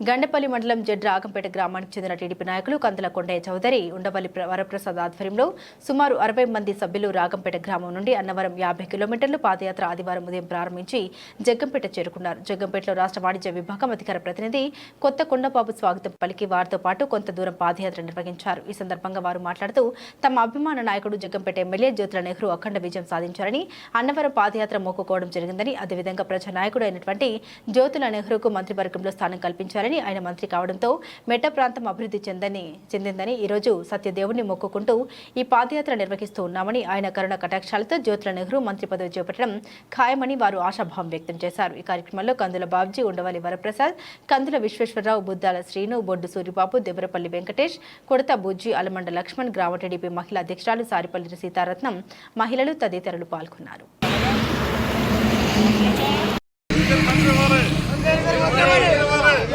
గండపల్లి మండలం జడ్ర రాగంపేట గ్రామానికి చెందిన టీడీపీ నాయకులు కందుల కొండయ్య చౌదరి ఉండవల్లి వరప్రసాద్ ఆధ్వర్యంలో సుమారు అరవై మంది సభ్యులు రాగంపేట గ్రామం నుండి అన్నవరం యాభై కిలోమీటర్లు పాదయాత్ర ఆదివారం ఉదయం ప్రారంభించి జగ్గంపేట చేరుకున్నారు. జగ్గంపేటలో రాష్ట్ర వాణిజ్య విభాగం అధికార ప్రతినిధి కొత్త కొండబాబు స్వాగతం పలికి వారితో పాటు కొంత దూరం పాదయాత్ర నిర్వహించారు. ఈ సందర్భంగా వారు మాట్లాడుతూ తమ అభిమాన నాయకుడు జగ్గంపేట ఎమ్మెల్యే జ్యోతుల నెహ్రూ అఖండ విజయం సాధించారని అన్నవరం పాదయాత్ర మొక్కుకోవడం జరిగిందని అదేవిధంగా ప్రజా నాయకుడు అయినటువంటి జ్యోతుల నెహ్రూకు మంత్రివర్గంలో స్థానం కల్పించారు చేశారని ఆయన మంత్రి కావడంతో మెట్ట ప్రాంతం అభివృద్ధి చెందని చెందిందని ఈరోజు సత్యదేవుని మొక్కుకుంటూ ఈ పాదయాత్ర నిర్వహిస్తూ ఉన్నామని ఆయన కరుణ కటాక్షాలతో జ్యోతుల నెహ్రూ మంత్రి పదవి చేపట్టడం ఖాయమని వారు ఆశాభావం వ్యక్తం చేశారు. ఈ కార్యక్రమంలో కందుల బాబ్జీ ఉండవల్లి వరప్రసాద్ కందుల విశ్వేశ్వరరావు బుద్దాల శ్రీను బొడ్డు సూరిబాబు దేవరపల్లి వెంకటేష్ కొడత బుజ్జి అలమండ లక్ష్మణ్ గ్రామ టీడీపీ మహిళా అధ్యక్షురాలు సారిపల్లి సీతారత్నం మహిళలు తదితరులు పాల్గొన్నారు.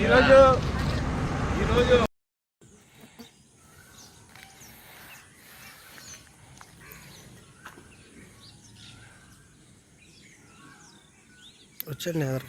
ఈరోజు ఈరోజు వచ్చండి ఎవరు?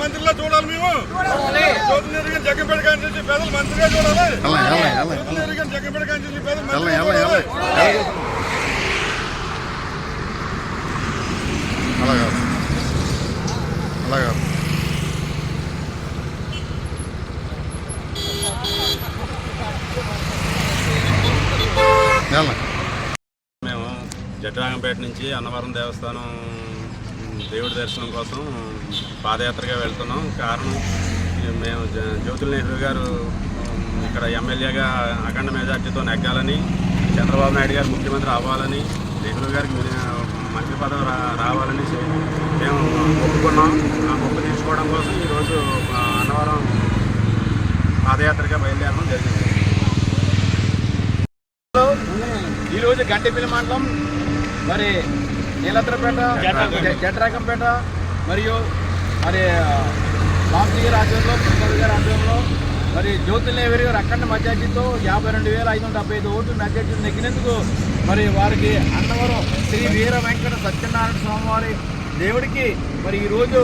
మంత్రిలో చూడాలి మేము జ్యోతినీరు గారిని జగ్గంపేట కాంచి పేదలు మంత్రిగా చూడాలి జ్యోతినీరు గారిని జగ్గంపేట కాంచి పేదలు మంత్రిగా చూడాలి అలాగా అలాగా ఎలా మేము జడ్రాగంపేట నుంచి అన్నవరం దేవస్థానం దేవుడి దర్శనం కోసం పాదయాత్రగా వెళ్తున్నాం. కారణం మేము జ్యోతుల నెహ్రూ గారు ఇక్కడ ఎమ్మెల్యేగా అఖండ మెజార్టీతో నెగ్గాలని చంద్రబాబు నాయుడు గారు ముఖ్యమంత్రి అవ్వాలని నెహ్రూ గారికి మంత్రి పదవి రా రావాలని మేము ఒప్పుకున్నాం. ఆ మొక్కు తీర్చుకోవడం కోసం ఈరోజు అన్నవరం పాదయాత్రగా బయలుదేరడం జరిగింది. ఈరోజు గంటిపిల్లి మండలం మరి నీలత్రపేట జట్రాకంపేట మరియు మరి బాంబీ గారి ఆధ్వర్యంలో పుష్పల్ గారి ఆధ్వర్యంలో మరి జ్యోతుల నెహ్రూ గారు అఖండ మెజార్టీతో యాభై రెండు వేల ఐదు వందల డెబ్బై ఐదు ఓట్లు మెజార్టీ నెగ్గినందుకు మరి వారికి అన్నవరం శ్రీ వీర వెంకట సత్యనారాయణ స్వామివారి దేవుడికి మరి ఈరోజు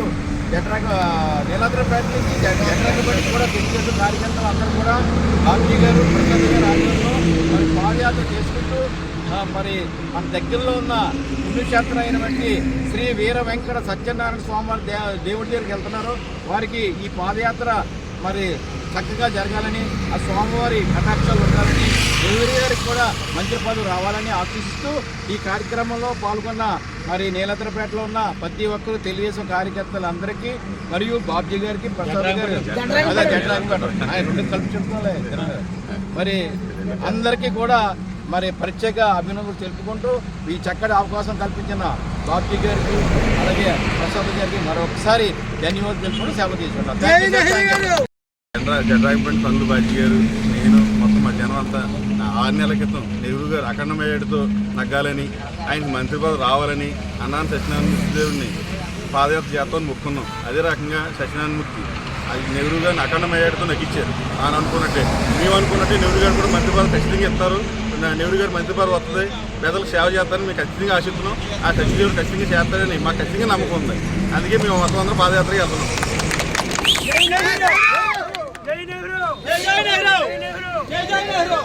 జట్రాక నీలాద్రపేట నుంచి జట్రాకపేట కూడా తెలుగుదేశం కార్యకర్తలు అందరూ కూడా బాబీ గారు ప్రసాద్ గారు ఆధ్వర్యంలో మరి పాదయాత్ర చేసుకుంటూ మరి మన దగ్గరలో ఉన్న పుణ్యక్షేత్రం అయినటువంటి శ్రీ వీర వెంకట సత్యనారాయణ స్వామివారి దే దేవుడి దగ్గరికి వెళ్తున్నారు. వారికి ఈ పాదయాత్ర మరి చక్కగా జరగాలని ఆ స్వామివారి కటాక్షాలు ఉండాలని ఎవరి గారికి కూడా మంత్రి పదవి రావాలని ఆశిస్తూ ఈ కార్యక్రమంలో పాల్గొన్న మరి నీలతరపేటలో ఉన్న ప్రతి ఒక్కరు తెలుగుదేశం కార్యకర్తలందరికీ మరియు బాబ్జీ గారికి ప్రసాద్ గారు అదే జట్రాంపేట ఆయన రెండు కలిపి మరి అందరికీ కూడా మరి ప్రత్యేక అభినందనలు తెలుపుకుంటూ ఈ చక్కటి అవకాశం కల్పించిన బాబ్జీ గారికి అలాగే ప్రసాద్ గారికి మరొకసారి ధన్యవాదాలు తెలుపుకుంటూ సెలవు తీసుకుంటాం జడ్రా జడ్రాగంపేట కందులు బాజీ గారు. నేను మొత్తం మా జనం అంతా ఆరు నెలల క్రితం నెహ్రూ గారు అఖండ మేయడితో నగ్గాలని ఆయనకి మంత్రి పదవి రావాలని అన్నాను సత్యనారాయణ దేవుడిని పాదయాత్ర చేస్తామని మొక్కున్నాం. అదే రకంగా సత్యనారాయణ మూర్తి అది నెహ్రూ గారిని అఖండ మేయడితో నగ్గించారు. ఆయన అనుకున్నట్టే మేము అనుకున్నట్టే నెహ్రూ గారు కూడా మంత్రి పదవి ఖచ్చితంగా ఇస్తారు. నెహ్రూ గారు మంత్రి పదవి వస్తుంది. పేదలకు సేవ చేస్తారని మేము ఖచ్చితంగా ఆశిస్తున్నాం. ఆ ఖచ్చితంగా ఖచ్చితంగా చేస్తారని మాకు ఖచ్చితంగా నమ్మకం ఉంది. అందుకే మేము మొత్తం అందరం పాదయాత్రకి వెళ్తున్నాం. జై నెహ్రూ! జై నెహ్రూ! జై నెహ్రూ! జై నెహ్రూ!